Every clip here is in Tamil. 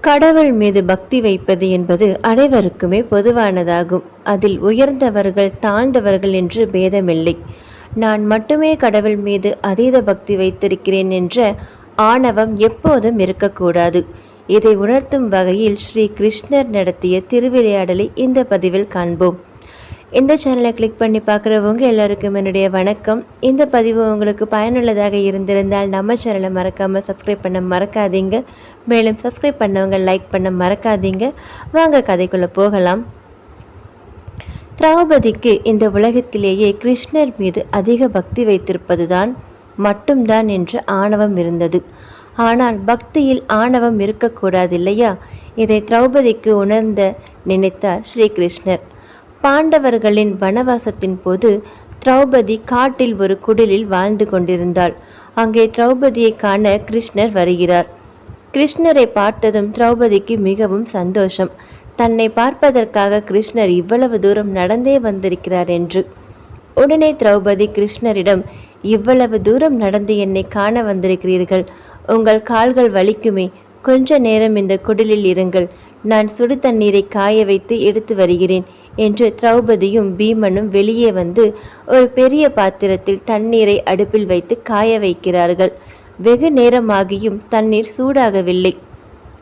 கடவுள் மீது பக்தி வைப்பது என்பது அனைவருக்குமே பொதுவானதாகும். அதில் உயர்ந்தவர்கள் தாழ்ந்தவர்கள் என்று பேதமில்லை. நான் மட்டுமே கடவுள் மீது அதீத பக்தி வைத்திருக்கிறேன் என்ற ஆணவம் எப்போதும் இருக்கக்கூடாது. இதை உணர்த்தும் வகையில் ஸ்ரீ கிருஷ்ணர் நடத்திய திருவிளையாடலை இந்த பதிவில் காண்போம். இந்த சேனலை கிளிக் பண்ணி பார்க்குறவங்க எல்லாருக்கும் என்னுடைய வணக்கம். இந்த பதிவு உங்களுக்கு பயனுள்ளதாக இருந்திருந்தால் நம்ம சேனலை மறக்காமல் சப்ஸ்கிரைப் பண்ண மறக்காதீங்க. மேலும் சப்ஸ்கிரைப் பண்ணவங்க லைக் பண்ண மறக்காதீங்க. வாங்க கதைக்குள்ளே போகலாம். திரௌபதிக்கு இந்த உலகத்திலேயே கிருஷ்ணர் மீது அதிக பக்தி வைத்திருப்பதுதான் மட்டும்தான் என்று ஆணவம் இருந்தது. ஆனால் பக்தியில் ஆணவம் இருக்கக்கூடாது இல்லையா? இதை திரௌபதிக்கு உணர்ந்த நினைத்தார் ஸ்ரீகிருஷ்ணர். பாண்டவர்களின் வனவாசத்தின் போது திரௌபதி காட்டில் ஒரு குடிலில் வாழ்ந்து கொண்டிருந்தாள். அங்கே திரௌபதியை காண கிருஷ்ணர் வருகிறார். கிருஷ்ணரை பார்த்ததும் திரௌபதிக்கு மிகவும் சந்தோஷம். தன்னை பார்ப்பதற்காக கிருஷ்ணர் இவ்வளவு தூரம் நடந்தே வந்திருக்கிறார் என்று. உடனே திரௌபதி கிருஷ்ணரிடம் இவ்வளவு தூரம் நடந்து என்னை காண வந்திருக்கிறீர்கள். உங்கள் கால்கள் வலிக்குமே. கொஞ்ச நேரம் இந்த குடிலில் இருங்கள். நான் சுடு தண்ணீரை காய வைத்து எடுத்து வருகிறேன். என்று திரௌபதியும் பீமனும் வெளியே வந்து ஒரு பெரிய பாத்திரத்தில் தண்ணீரை அடுப்பில் வைத்து காய வைக்கிறார்கள். வெகு நேரமாகியும் தண்ணீர் சூடாகவில்லை.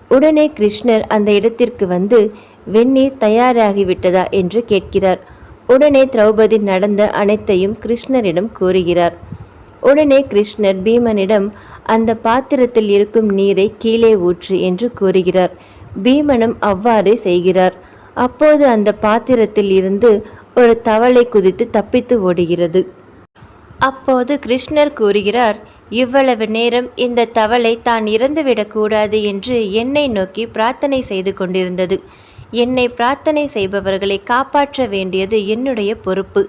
உடனே கிருஷ்ணர் அந்த இடத்திற்கு வந்து வெந்நீர் தயாராகிவிட்டதா? என்று கேட்கிறார். உடனே திரௌபதி நடந்த அனைத்தையும் கிருஷ்ணரிடம் கூறுகிறார். உடனே கிருஷ்ணர் பீமனிடம் அந்த பாத்திரத்தில் இருக்கும் நீரை கீழே ஊற்று என்று கூறுகிறார். பீமனும் அவ்வாறே செய்கிறார். அப்போது அந்த பாத்திரத்தில் இருந்து ஒரு தவளை குதித்து தப்பித்து ஓடுகிறது. அப்போது கிருஷ்ணர் கூறுகிறார் இவ்வளவு நேரம் இந்த தவளை தான் இறந்துவிடக்கூடாது என்று என்னை நோக்கி பிரார்த்தனை செய்து கொண்டிருந்தது. என்னை பிரார்த்தனை செய்பவர்களை காப்பாற்ற வேண்டியது என்னுடைய பொறுப்பு.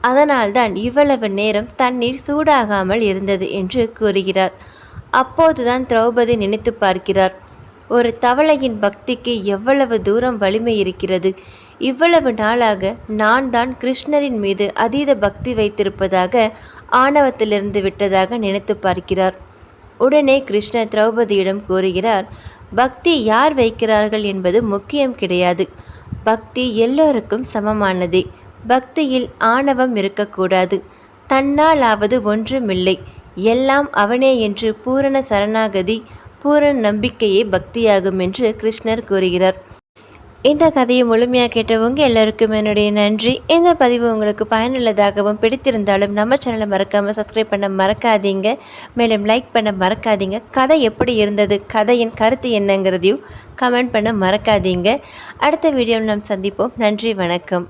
அதனால்தான் இவ்வளவு நேரம் தண்ணீர் சூடாகாமல் இருந்தது என்று கூறுகிறார். அப்போதுதான் திரௌபதி நினைத்து பார்க்கிறார். ஒரு தவளையின் பக்திக்கு எவ்வளவு தூரம் வலிமை இருக்கிறது? இவ்வளவு நாளாக நான் தான் கிருஷ்ணரின் மீது அதீத பக்தி வைத்திருப்பதாக ஆணவத்திலிருந்து விட்டதாக நினைத்து பார்க்கிறார். உடனே கிருஷ்ணர் திரௌபதியிடம் கூறுகிறார் பக்தி யார் வைக்கிறார்கள் என்பது முக்கியம் கிடையாது. பக்தி எல்லோருக்கும் சமமானதே. பக்தியில் ஆணவம் இருக்கக்கூடாது. தன்னாலாவது ஒன்றுமில்லை. எல்லாம் அவனே என்று பூரண சரணாகதி பூரண நம்பிக்கையே பக்தியாகும் என்று கிருஷ்ணர் கூறுகிறார். இந்த கதையை முழுமையாக கேட்டவங்க எல்லாருக்கும் என்னுடைய நன்றி. இந்த பதிவு உங்களுக்கு பயனுள்ளதாகவும் பிடித்திருந்தாலும் நம்ம சேனலை மறக்காமல் சப்ஸ்கிரைப் பண்ண மறக்காதீங்க. மேலும் லைக் பண்ண மறக்காதீங்க. கதை எப்படி இருந்தது? கதையின் கருத்து என்னங்கிறதையும் கமெண்ட் பண்ண மறக்காதீங்க. அடுத்த வீடியோவில் நாம் சந்திப்போம். நன்றி வணக்கம்.